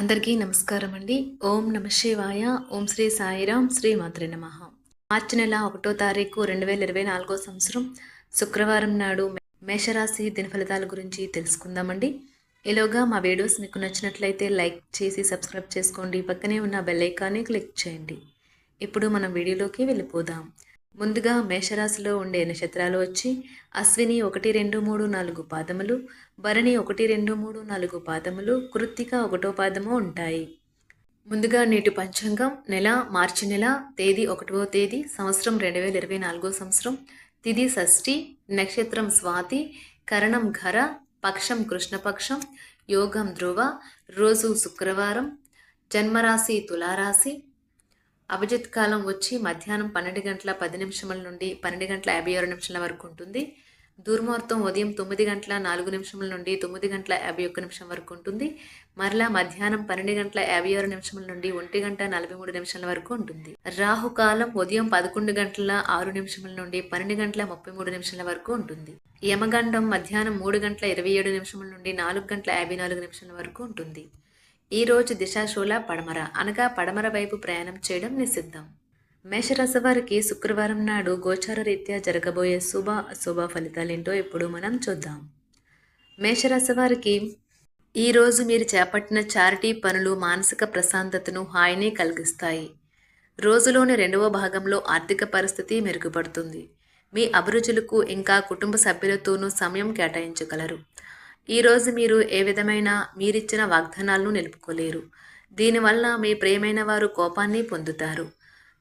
అందరికీ నమస్కారం అండి. ఓం నమ శివాయ. ఓం శ్రీ సాయిరాం. శ్రీ మాత్రే నమ. మార్చి నెల ఒకటో తారీఖు రెండు వేల ఇరవై నాలుగో సంవత్సరం శుక్రవారం నాడు మేషరాశి దినఫలితాల గురించి తెలుసుకుందామండి. ఈలోగా మా వీడియోస్ మీకు నచ్చినట్లయితే లైక్ చేసి సబ్స్క్రైబ్ చేసుకోండి. పక్కనే ఉన్న బెల్ ఐకాన్ని క్లిక్ చేయండి. ఇప్పుడు మనం వీడియోలోకి వెళ్ళిపోదాం. ముందుగా మేషరాశిలో ఉండే నక్షత్రాలు వచ్చి అశ్విని ఒకటి రెండు మూడు నాలుగు పాదములు భరణి ఒకటి రెండు మూడు నాలుగు పాదములు కృత్తిక ఒకటో పాదము ఉంటాయి. ముందుగా నేటి పంచాంగం నెల మార్చి నెల తేదీ ఒకటవ తేదీ సంవత్సరం రెండు వేల ఇరవై నాలుగో సంవత్సరం తిది షష్ఠి నక్షత్రం స్వాతి కరణం ఘర పక్షం కృష్ణపక్షం యోగం ధ్రువ రోజు శుక్రవారం జన్మరాశి తులారాశి అభిజిత్ కాలం వచ్చి మధ్యాహ్నం పన్నెండు గంటల పది నిమిషముల నుండి పన్నెండు గంటల యాభై ఆరు నిమిషాల వరకు ఉంటుంది. దూర్ముహూర్తం ఉదయం తొమ్మిది గంటల నాలుగు నిమిషముల నుండి తొమ్మిది గంటల యాభై ఒక్క నిమిషం వరకు ఉంటుంది. మరలా మధ్యాహ్నం పన్నెండు గంటల యాభై ఆరు నిమిషముల నుండి ఒంటి గంట నలభై మూడు నిమిషాల వరకు ఉంటుంది. రాహుకాలం ఉదయం పదకొండు గంటల ఆరు నిమిషముల నుండి పన్నెండు గంటల ముప్పై మూడు నిమిషాల వరకు ఉంటుంది. యమగండం మధ్యాహ్నం మూడు గంటల ఇరవై ఏడు నిమిషముల నుండి నాలుగు గంటల యాభై నాలుగు నిమిషాల వరకు ఉంటుంది. ఈ రోజు దిశాశూల పడమర అనగా పడమర వైపు ప్రయాణం చేయడం నిషిద్ధం. మేషరాశి వారికి శుక్రవారం నాడు గోచార రీత్యా జరగబోయే శుభ అశుభ ఫలితాలేంటో ఇప్పుడు మనం చూద్దాం. మేషరాశి వారికి ఈరోజు మీరు చేపట్టిన చారిటీ పనులు మానసిక ప్రశాంతతను హాయిని కలిగిస్తాయి. రోజులోని రెండవ భాగంలో ఆర్థిక పరిస్థితి మెరుగుపడుతుంది. మీ అభిరుచులకు ఇంకా కుటుంబ సభ్యులతోనూ సమయం కేటాయించగలరు. ఈరోజు మీరు ఏ విధమైన మీరిచ్చిన వాగ్దానాలను నిలుపుకోలేరు. దీనివల్ల మీ ప్రేమైన వారు కోపాన్ని పొందుతారు.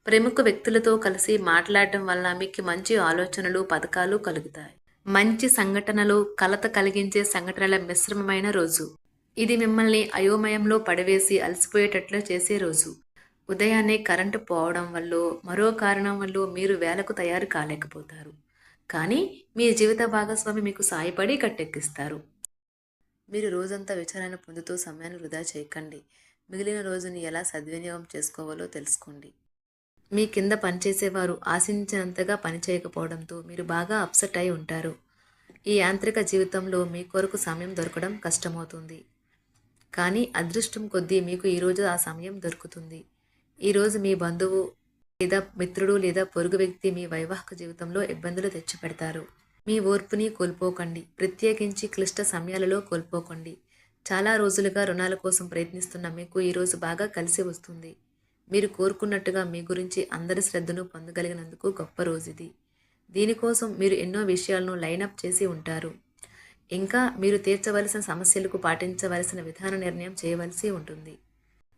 ప్రముఖ వ్యక్తులతో కలిసి మాట్లాడటం వల్ల మీకు మంచి ఆలోచనలు పథకాలు కలుగుతాయి. మంచి సంఘటనలు కలత కలిగించే సంఘటనల మిశ్రమమైన రోజు. ఇది మిమ్మల్ని అయోమయంలో పడవేసి అలసిపోయేటట్లు చేసే రోజు. ఉదయాన్నే కరెంటు పోవడం వల్ల మరో కారణం వల్ల మీరు వేలకు తయారు కాలేకపోతారు. కానీ మీ జీవిత భాగస్వామి మీకు సాయపడి కట్టెక్కిస్తారు. మీరు రోజంతా విచారణ పొందుతూ సమయాన్ని వృధా చేయకండి. మిగిలిన రోజుని ఎలా సద్వినియోగం చేసుకోవాలో తెలుసుకోండి. మీ కింద పనిచేసేవారు ఆశించినంతగా పని చేయకపోవడంతో మీరు బాగా అప్సెట్ అయి ఉంటారు. ఈ యాంత్రిక జీవితంలో మీ కొరకు సమయం దొరకడం కష్టమవుతుంది. కానీ అదృష్టం కొద్దీ మీకు ఈరోజు ఆ సమయం దొరుకుతుంది. ఈరోజు మీ బంధువు లేదా మిత్రుడు లేదా పొరుగు వ్యక్తి మీ వైవాహిక జీవితంలో ఇబ్బందులు తెచ్చిపెడతారు. మీ ఓర్పుని కోల్పోకండి. ప్రత్యేకించి క్లిష్ట సమయాలలో కోల్పోకండి. చాలా రోజులుగా రుణాల కోసం ప్రయత్నిస్తున్న మీకు ఈరోజు బాగా కలిసి వస్తుంది. మీరు కోరుకున్నట్టుగా మీ గురించి అందరి శ్రద్ధను పొందగలిగినందుకు గొప్ప రోజు ఇది దీనికోసం మీరు ఎన్నో విషయాలను లైనప్ చేసి ఉంటారు. ఇంకా మీరు తీర్చవలసిన సమస్యలకు పాటించవలసిన విధాన నిర్ణయం చేయవలసి ఉంటుంది.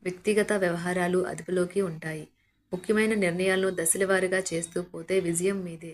వ్యక్తిగత వ్యవహారాలు అదుపులోకి ఉంటాయి. ముఖ్యమైన నిర్ణయాలను దశలవారీగా చేస్తూ పోతే విజయం మీదే.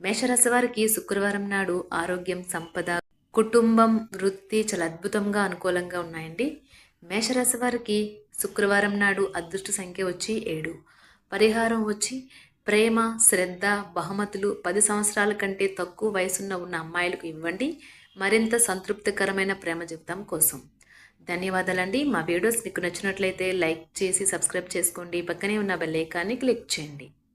మేషరాశి వారికి శుక్రవారం నాడు ఆరోగ్యం సంపద కుటుంబం వృత్తి చాలా అద్భుతంగా అనుకూలంగా ఉన్నాయండి. మేషరాశి వారికి శుక్రవారం నాడు అదృష్ట సంఖ్య వచ్చి ఏడు. పరిహారం వచ్చి ప్రేమ శ్రద్ధ బహుమతులు పది సంవత్సరాల కంటే తక్కువ వయసున్న ఉన్న అమ్మాయిలకు ఇవ్వండి. మరింత సంతృప్తికరమైన ప్రేమ జీవితం కోసం. ధన్యవాదాలండి. మా వీడియోస్ మీకు నచ్చినట్లయితే లైక్ చేసి సబ్స్క్రైబ్ చేసుకోండి. పక్కనే ఉన్న బెల్ ఐకాన్ని క్లిక్ చేయండి.